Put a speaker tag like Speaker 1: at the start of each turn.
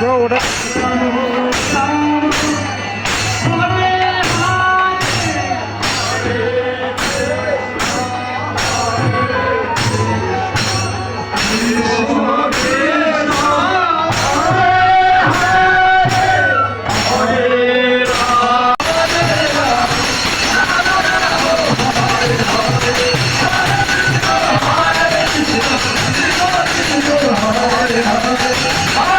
Speaker 1: bro ওটা Oh,